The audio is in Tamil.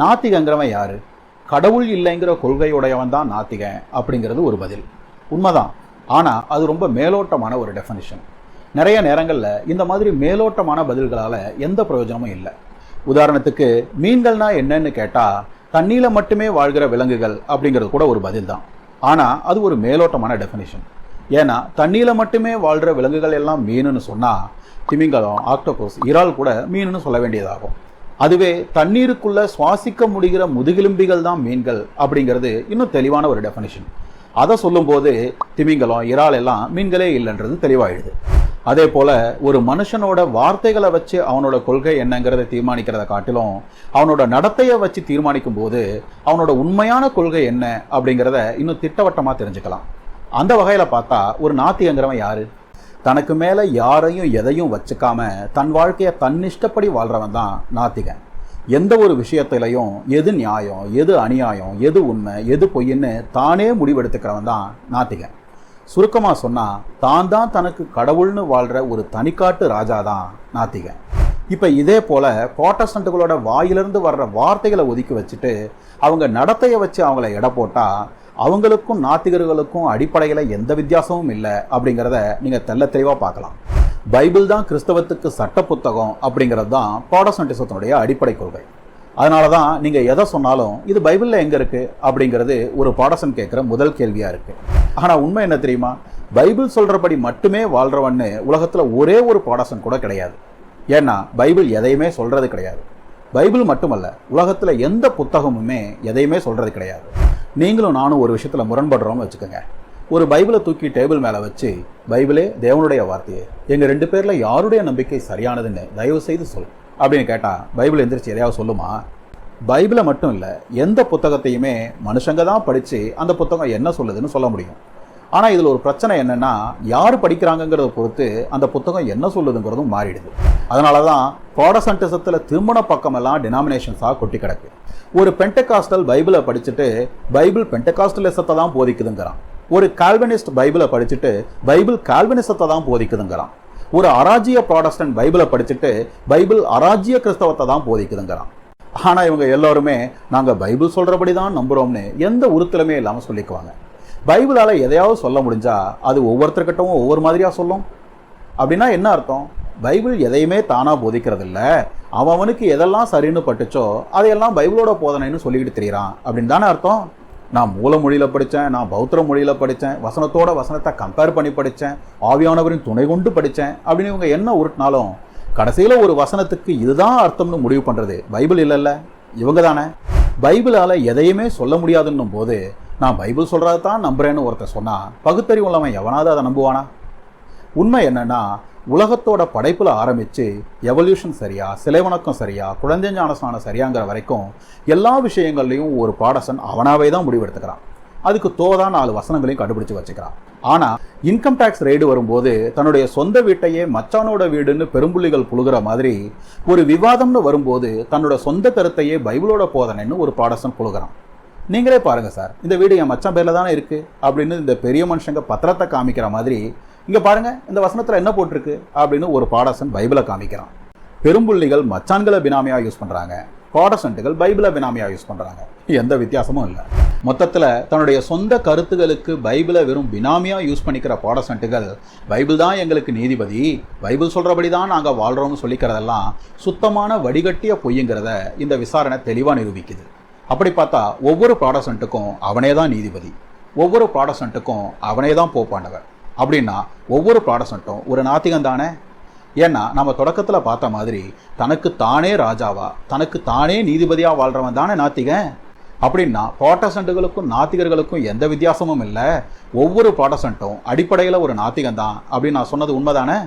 நாத்திகங்கிறவன் யாரு? கடவுள் இல்லைங்கிற கொள்கையுடையவன் தான் நாத்திகன் அப்படிங்கிறது ஒரு பதில். உண்மைதான். ஆனால் அது ரொம்ப மேலோட்டமான ஒரு டெஃபனிஷன் நிறைய நேரங்களில் இந்த மாதிரி மேலோட்டமான பதில்களால் எந்த பிரயோஜனமும் இல்லை. உதாரணத்துக்கு மீன்கள்னா என்னன்னு கேட்டால் தண்ணியில் மட்டுமே வாழ்கிற விலங்குகள் அப்படிங்கிறது கூட ஒரு பதில் தான் ஆனால் அது ஒரு மேலோட்டமான டெஃபினிஷன் ஏன்னா தண்ணியில் மட்டுமே வாழ்கிற விலங்குகள் எல்லாம் மீனுன்னு சொன்னால் திமிங்கலம் ஆக்டோபஸ் இறால் கூட மீனுன்னு சொல்ல வேண்டியதாகும். அதுவே தண்ணீருக்குள்ள சுவாசிக்க முடிகிற முதுகெலும்பிகள் தான் மீன்கள் அப்படிங்கிறது இன்னும் தெளிவான ஒரு டெஃபினிஷன் அதை சொல்லும்போது திமிங்கலம் இறால் எல்லாம் மீன்களே இல்லைன்றது தெளிவாயிடுது. அதே போல ஒரு மனுஷனோட வார்த்தைகளை வச்சு அவனோட கொள்கை என்னங்கிறத தீர்மானிக்கிறத காட்டிலும் அவனோட நடத்தையை வச்சு தீர்மானிக்கும் போது அவனோட உண்மையான கொள்கை என்ன அப்படிங்கிறத இன்னும் திட்டவட்டமாக தெரிஞ்சுக்கலாம். அந்த வகையில் பார்த்தா ஒரு நாத்திகங்கிறவன் யாரு? தனக்கு மேல யாரையும் எதையும் வச்சுக்காம தன் வாழ்க்கையை தன்னிஷ்டப்படி வாழ்றவன் தான் நாத்திகன். எந்த ஒரு விஷயத்திலையும் எது நியாயம் எது அநியாயம் எது உண்மை எது பொய்ன்னு தானே முடிவெடுத்துக்கிறவன் தான் நாத்திகன். சுருக்கமாக சொன்னா தான் தான் தனக்கு கடவுள்னு வாழ்ற ஒரு தனிக்காட்டு ராஜா தான் நாத்திகன். இப்போ இதே போல ப்ராட்டஸ்டன்ட்டுகளோட வாயிலிருந்து வர்ற வார்த்தைகளை ஒதுக்கி வச்சுட்டு அவங்க நடத்தையை வச்சு அவங்கள எடை போட்டால் அவங்களுக்கும் நாத்திகர்களுக்கும் அடிப்படையில் எந்த வித்தியாசமும் இல்லை அப்படிங்கிறத நீங்கள் தெல்ல தெளிவாக பார்க்கலாம். பைபிள் தான் கிறிஸ்தவத்துக்கு சட்ட புத்தகம் அப்படிங்கிறது தான் ப்ராடஸ்டன்டிசத்தினுடைய அடிப்படை கொள்கை. அதனால தான் நீங்கள் எதை சொன்னாலும் இது பைபிளில் எங்கே இருக்குது அப்படிங்கிறது ஒரு பாடசன் கேட்குற முதல் கேள்வியாக இருக்குது ஆனால் உண்மை என்ன தெரியுமா? பைபிள் சொல்கிறபடி மட்டுமே வாழ்கிறவன்னு உலகத்தில் ஒரே ஒரு பாடசன் கூட கிடையாது. ஏன்னா பைபிள் எதையுமே சொல்கிறது கிடையாது. பைபிள் மட்டுமல்ல உலகத்தில் எந்த புத்தகமுமே எதையுமே சொல்கிறது கிடையாது. நீங்களும் நானும் ஒரு விஷயத்தில் முரண்படுறோம்னு வச்சுக்கோங்க. ஒரு பைபிளை தூக்கி டேபிள் மேலே வச்சு பைபிளே தேவனுடைய வார்த்தையே. எங்கள் ரெண்டு பேரில் யாருடைய நம்பிக்கை சரியானதுன்னு தயவு செய்து சொல். அப்படின்னு கேட்டால் பைபிள் எந்திரிச்சு எதையாவது சொல்லுமா? பைபிளை மட்டும் இல்லை எந்த புத்தகத்தையுமே மனுஷங்க தான் படித்து அந்த புத்தகம் என்ன சொல்லுதுன்னு சொல்ல முடியும். ஆனால் இதில் ஒரு பிரச்சனை என்னென்னா யார் படிக்கிறாங்கங்கிறத பொறுத்து அந்த புத்தகம் என்ன சொல்லுதுங்கிறதும் மாறிடுது. அதனால தான் ப்ராடசன்டிசத்தில் திருமண பக்கமெல்லாம் டினாமினேஷன்ஸாக கொட்டி கிடக்கு. ஒரு பென்டகாஸ்டல் பைபிளை படிச்சுட்டு பைபிள் பென்டகாஸ்டலிசத்தை தான் போதிக்குதுங்கிறான். ஒரு கால்வனிஸ்ட் பைபிளை படிச்சுட்டு பைபிள் கால்வனிசத்தை தான் போதிக்குதுங்கிறான். ஒரு அராஜிய ப்ராடஸ்டன்ட் பைபிளை படிச்சுட்டு பைபிள் அராஜிய கிறிஸ்தவத்தை தான் போதிக்குதுங்கிறான். ஆனால் இவங்க எல்லாருமே நாங்கள் பைபிள் சொல்கிறபடி தான் நம்புகிறோம்னு எந்த உறுத்தலுமே இல்லாமல் சொல்லிக்குவாங்க. பைபிளால் எதையாவது சொல்ல முடிஞ்சா அது ஒவ்வொருத்தர்கிட்டவும் ஒவ்வொரு மாதிரியாக சொல்லும். அப்படின்னா என்ன அர்த்தம்? பைபிள் எதையுமே தானாக போதிக்கிறது இல்லை அவனுக்கு எதெல்லாம் சரின்னு பட்டுச்சோ அதையெல்லாம் பைபிளோட போதனைன்னு சொல்லிக்கிட்டு தெரியறான். அப்படின்னு தானே அர்த்தம்? நான் மூல மொழியில் படித்தேன் நான் பௌத்திர மொழியில் படித்தேன் வசனத்தோட வசனத்தை கம்பேர் பண்ணி படித்தேன் ஆவியானவரின் துணை கொண்டு படித்தேன் அப்படின்னு இவங்க என்ன உருட்டினாலும் கடைசியில் ஒரு வசனத்துக்கு இதுதான் அர்த்தம்னு முடிவு பண்ணுறது பைபிள் இல்லைல்ல. இவங்க தானே. பைபிளால் எதையுமே சொல்ல முடியாதுன்னும் போது நான் பைபிள் சொல்கிறது தான் நம்புறேன்னு ஒருத்தர் சொன்னால் பகுத்தறிவு உள்ளவன் எவனாவது அதை நம்புவானா? உண்மை என்னென்னா உலகத்தோட படைப்பில் ஆரம்பித்து எவல்யூஷன் சரியா சிலை வணக்கம் சரியா குழந்தை ஞானஸ்நானம் சரியாங்கிற வரைக்கும் எல்லா விஷயங்கள்லையும் ஒரு பாடசன் அவனாவே தான் முடிவெடுத்துக்கிறான் அதுக்கு தோதா நாலு வசனங்களையும் கண்டுபிடிச்சு வச்சுக்கிறான். ஆனால் இன்கம் டேக்ஸ் ரெய்டு வரும்போது தன்னுடைய சொந்த வீட்டையே மச்சானோட வீடுன்னு பெரும்புள்ளிகள் புழுகிற மாதிரி ஒரு விவாதம்னு வரும்போது தன்னோட சொந்த கருத்தையே பைபிளோட போதனைன்னு ஒரு பாடசன் புழுகிறான். நீங்களே பாருங்க சார். இந்த வீடு என் மச்சான் பேரில் தானே இருக்கு அப்படின்னு இந்த பெரிய மனுஷங்க பத்திரத்தை காமிக்கிற மாதிரி இங்க பாருங்க இந்த வசனத்துல என்ன போட்டிருக்கு அப்படின்னு ஒரு பாடசன் பைபிளை காமிக்கிறான். பெரும்புள்ளிகள் மச்சான்களை பினாமியா யூஸ் பண்றாங்க. பாடசண்ட்டுகள் பைபிளை பினாமியா யூஸ் பண்றாங்க. எந்த வித்தியாசமும் இல்லை. மொத்தத்தில் தன்னுடைய சொந்த கருத்துகளுக்கு பைபிளை வெறும் பினாமியா யூஸ் பண்ணிக்கிற பாடசண்ட்டுகள் பைபிள் தான் எங்களுக்கு நீதிபதி பைபிள் சொல்றபடி தான் நாங்கள் வாழ்றோம்னு சொல்லிக்கிறதெல்லாம் சுத்தமான வடிகட்டிய பொய்யுங்கிறத இந்த விசாரணை தெளிவாக நிரூபிக்குது. அப்படி பார்த்தா ஒவ்வொரு ப்ராடசன்ட்டுக்கும் அவனே தான் நீதிபதி. ஒவ்வொரு ப்ராடசன்ட்டுக்கும் அவனே தான் போப்பாண்டவர் அப்படின்னா ஒவ்வொரு ப்ராடசன்ட்டும் ஒரு நாத்திகம் தானே? ஏன்னா நம்ம தொடக்கத்தில் பார்த்த மாதிரி தனக்கு தானே ராஜாவா தனக்கு தானே நீதிபதியாக வாழ்றவன் தானே நாத்திகன்? அப்படின்னா ப்ராட்டசன்ட்டுகளுக்கும் நாத்திகர்களுக்கும் எந்த வித்தியாசமும் இல்லை. ஒவ்வொரு ப்ராட்டசன்ட்டும் அடிப்படையில் ஒரு நாத்திகம் தான் அப்படின்னு நான் சொன்னது உண்மைதானே?